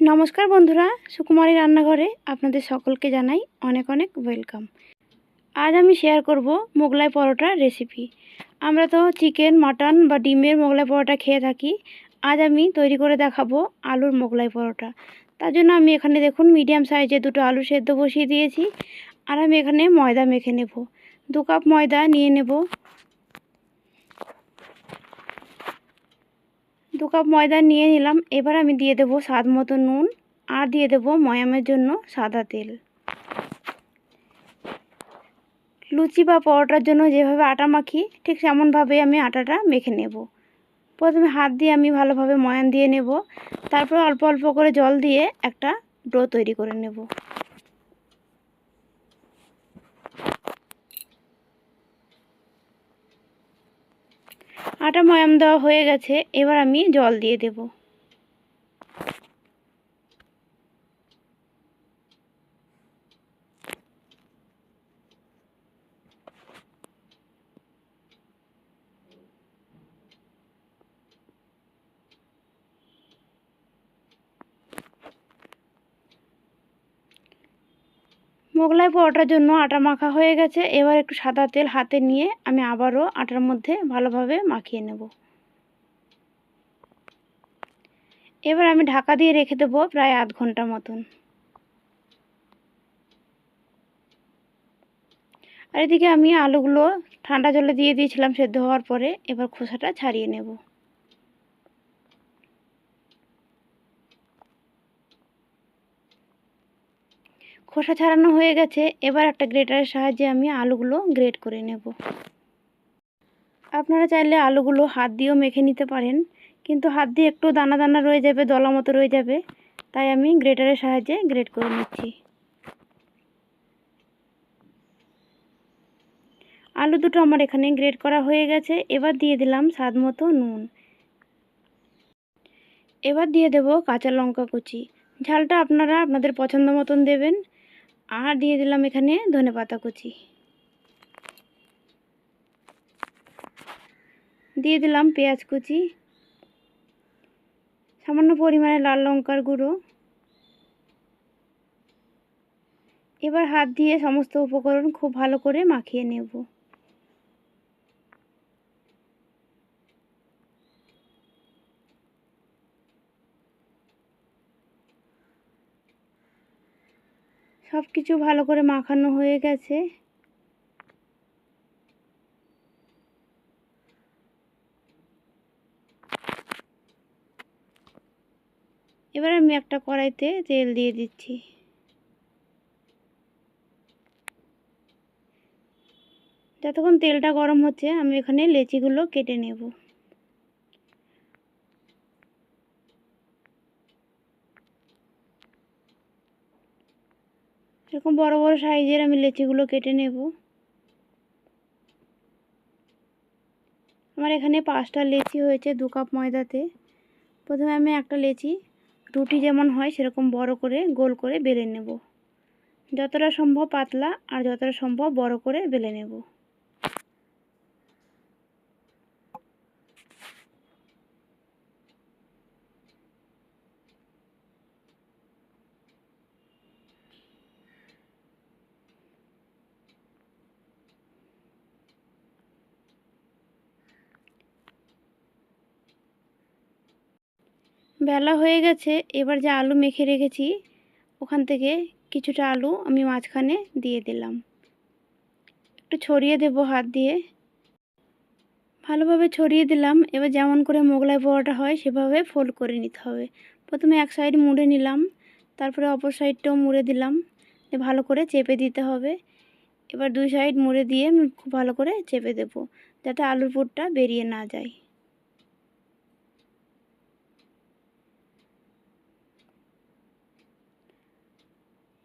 নমস্কার বন্ধুরা, সুকুমারী রান্নাঘরে আপনাদের সকলকে জানাই অনেক অনেক ওয়েলকাম। আজ আমি শেয়ার করব মোগলাই পরোটা রেসিপি আমরা তো চিকেন মাটন বা ডিমের মোগলাই পরোটা খেয়ে থাকি। আজ আমি তৈরি করে দেখাবো আলুর মোগলাই পরোটা। তার জন্য আমি এখানে দেখুন মিডিয়াম সাইজে দুটো আলু সেদ্ধ বসিয়ে দিয়েছি। আর আমি এখানে ময়দা মেখে নেব। দু কাপ ময়দা নিয়ে নেব। দু কাপ ময়দা নিয়ে নিলাম। এবার আমি দিয়ে দেবো স্বাদ মতো নুন আর দিয়ে দেবো ময়ামের জন্য সাদা তেল। লুচি বা পরোটার জন্য যেভাবে আটা মাখি, ঠিক তেমনভাবে আমি আটাটা মেখে নেব। প্রথমে হাত দিয়ে আমি ভালোভাবে ময়ান দিয়ে নেব। তারপর অল্প অল্প করে জল দিয়ে একটা ডো তৈরি করে নেব। আটা ময়াম দেওয়া হয়ে গেছে এবার আমি জল দিয়ে দেব। মোগলাই পরোটার জন্য আটা মাখা হয়ে গেছে। এবার একটু সাদা তেল হাতে নিয়ে আমি আবারও আটার মধ্যে ভালোভাবে মাখিয়ে নেব। এবার আমি ঢাকা দিয়ে রেখে দেবো প্রায় আধ ঘণ্টা মতন। আর এদিকে আমি আলুগুলো ঠান্ডা জলে দিয়ে দিয়েছিলাম সেদ্ধ হওয়ার পরে এবার খোসাটা ছাড়িয়ে নেব। খোসা ছাড়ানো হয়ে গেছে, এবার একটা গ্রেটারের সাহায্যে আমি আলুগুলো গ্রেট করে নেব। আপনারা চাইলে আলুগুলো হাত দিয়েও মেখে নিতে পারেন, কিন্তু হাত দিয়ে একটু দানা দানা রয়ে যাবে, দলা মতো রয়ে যাবে, তাই আমি গ্রেটারের সাহায্যে গ্রেট করে নিচ্ছি। আলু দুটো আমার এখানে গ্রেট করা হয়ে গেছে, এবার দিয়ে দিলাম স্বাদ মতো নুন। এবার দিয়ে দেব কাঁচা লঙ্কা কুচি। ঝালটা আপনারা আপনাদের পছন্দ মতন দেবেন। আর দিয়ে দিলাম এখানে ধনে পাতা কুচি। দিয়ে দিলাম পেঁয়াজ কুচি। সামান্য পরিমাণে লাল লঙ্কার গুঁড়ো। এবার হাত দিয়ে সমস্ত উপকরণ খুব ভালো করে মাখিয়ে নেব। সব কিছু ভালো করে মাখানো হয়ে গেছে। এবার আমি একটা কড়াইতে তেল দিয়ে দিচ্ছি। যতক্ষণ তেলটা গরম হচ্ছে, আমি এখানে লেচিগুলো কেটে নেব। এরকম বড় বড় সাইজের আমি লেচিগুলো কেটে নেব। আমার এখানে পাঁচটা লেচি হয়েছে দু কাপ ময়দাতে। প্রথমে আমি একটা লেচি, রুটি যেমন হয় সেরকম বড় করে গোল করে বেলে নেব। যতটা সম্ভব পাতলা আর যতটা সম্ভব বড় করে বেলে নেব। বেলা হয়ে গেছে, এবার যে আলু মেখে রেখেছি, ওখান থেকে কিছুটা আলু আমি মাঝখানে দিয়ে দিলাম। একটু ছড়িয়ে দেব হাত দিয়ে। ভালোভাবে ছড়িয়ে দিলাম, এবার যেমন করে মোগলাই পোড়াটা হয়, সেভাবে ফোল্ড করে নিতে হবে। প্রথমে এক সাইড মুড়ে নিলাম, তারপরে অপর সাইডটাও মুড়ে দিলাম ভালো করে চেপে দিতে হবে। এবার দুই সাইড মুড়ে দিয়ে আমি খুব ভালো করে চেপে দেব, যাতে আলুর পুরটা বেরিয়ে না যায়।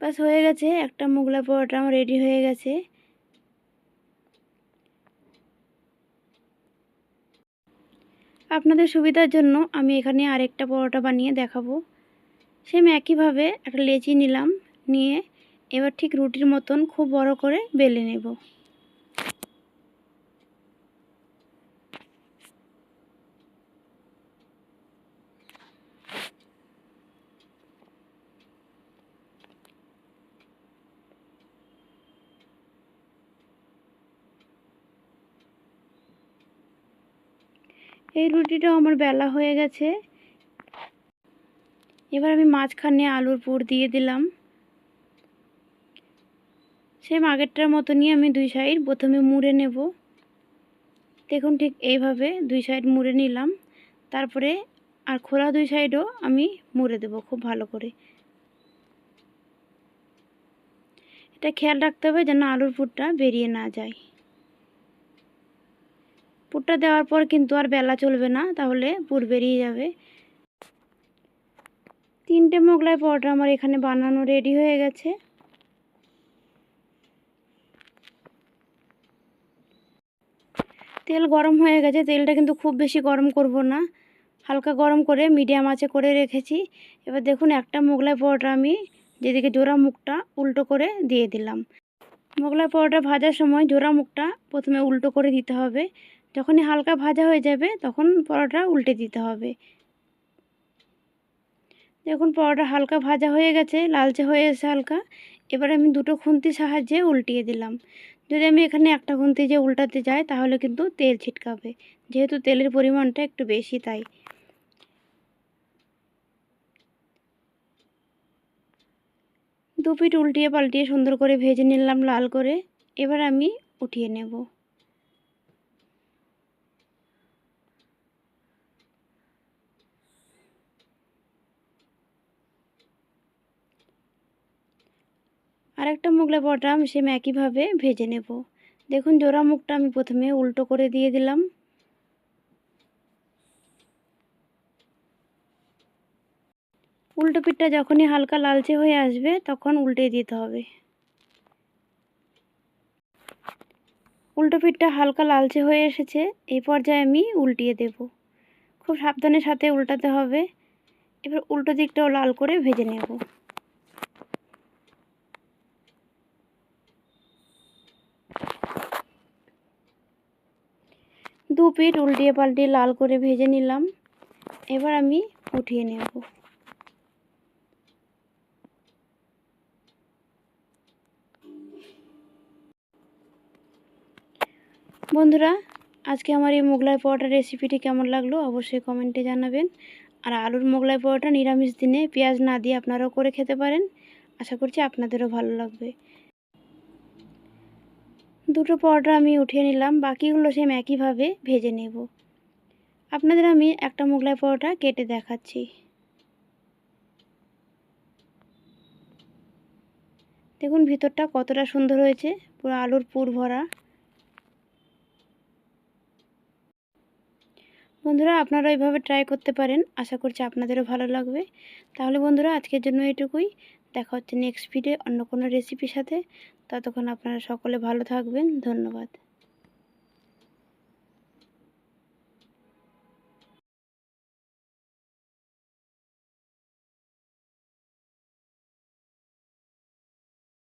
বাস হয়ে গেছে, একটা মোগলাই পরোটা আমার রেডি হয়ে গেছে। আপনাদের সুবিধার জন্য আমি এখানে আরেকটা পরোটা বানিয়ে দেখাবো। সেম একইভাবে একটা লেচি নিলাম, নিয়ে এবার ঠিক রুটির মতন খুব বড় করে বেলে নেব। এই রুটিটাও আমার বেলা হয়ে গেছে। এবার আমি মাঝখানে আলুর পুর দিয়ে দিলাম। সেম আগেরটার মতনই আমি দুই সাইড প্রথমে মুড়ে নেব। দেখুন ঠিক এইভাবে দুই সাইড মুড়ে নিলাম। তারপরে আর খোলা দুই সাইডও আমি মুড়ে দেব খুব ভালো করে। এটা খেয়াল রাখতে হবে যেন আলুর পুরটা বেরিয়ে না যায়। পুরটা দেওয়ার পর কিন্তু আর বেলা চলবে না, তাহলে পুর বেরিয়ে যাবে। তিনটে মোগলাই পরোটা আমার এখানে বানানো রেডি হয়ে গেছে। তেল গরম হয়ে গেছে, তেলটা কিন্তু খুব বেশি গরম করব না। হালকা গরম করে মিডিয়াম আঁচে করে রেখেছি। এবার দেখুন, একটা মোগলাই পরোটা আমি যেদিকে জোড়া মুখটা উল্টো করে দিয়ে দিলাম। মোগলাই পরোটা ভাজার সময় জোড়া মুখটা প্রথমে উল্টো করে দিতে হবে। যখনই হালকা ভাজা হয়ে যাবে, তখন পরোটা উল্টে দিতে হবে। দেখুন, পরোটা হালকা ভাজা হয়ে গেছে, লালচে হয়ে এসে হালকা। এবার আমি দুটো খুন্তির সাহায্যে উল্টিয়ে দিলাম। যদি আমি এখানে একটা খুন্তি যে উল্টাতে যাই, তাহলে কিন্তু তেল ছিটকাবে। যেহেতু তেলের পরিমাণটা একটু বেশি, তাই। দু পিঠ উল্টিয়ে পাল্টিয়ে সুন্দর করে ভেজে নিলাম লাল করে। এবার আমি উঠিয়ে নেব। আরেকটা মোগলাই পরোটা আমি সেম একইভাবে ভেজে নেব। দেখুন, জোড়া মুখটা আমি প্রথমে উল্টো করে দিয়ে দিলাম। উল্টো পিঠটা যখনই হালকা লালচে হয়ে আসবে, তখন উল্টে দিতে হবে। উল্টো পিঠটা হালকা লালচে হয়ে এসেছে, এই পর্যায়ে আমি উল্টিয়ে দেব। খুব সাবধানের সাথে উল্টাতে হবে। এবার উল্টো দিকটাও লাল করে ভেজে নেব। দু পিঠ উল্টিয়ে পাল্টিয়ে লাল করে ভেজে নিলাম। এবার আমি উঠিয়ে নেব। বন্ধুরা, আজকে আমার এই মোগলাই পরোটা রেসিপিটি কেমন লাগল অবশ্যই কমেন্টে জানাবেন। আর আলুর মোগলাই পরোটা নিরামিষ দিনে পেঁয়াজ না দিয়ে আপনারাও করে খেতে পারেন। আশা করছি আপনাদেরও ভালো লাগবে। দুটো পরোটা আমি উঠিয়ে নিলাম, বাকিগুলো সেম একইভাবে ভেজে নেব। আপনাদের আমি একটা মোগলাই পরোটা কেটে দেখাচ্ছি। দেখুন ভিতরটা কতটা সুন্দর হয়েছে, পুরো আলুর পুর ভরা। বন্ধুরা, আপনারা এইভাবে ট্রাই করতে পারেন, আশা করছি আপনাদেরও ভালো লাগবে। তাহলে বন্ধুরা, আজকের জন্য এটুকুই দেখা হচ্ছে নেক্সট ভিডিও অন্য কোনো রেসিপির সাথে। ততক্ষণ আপনারা সকলে ভালো থাকবেন। ধন্যবাদ।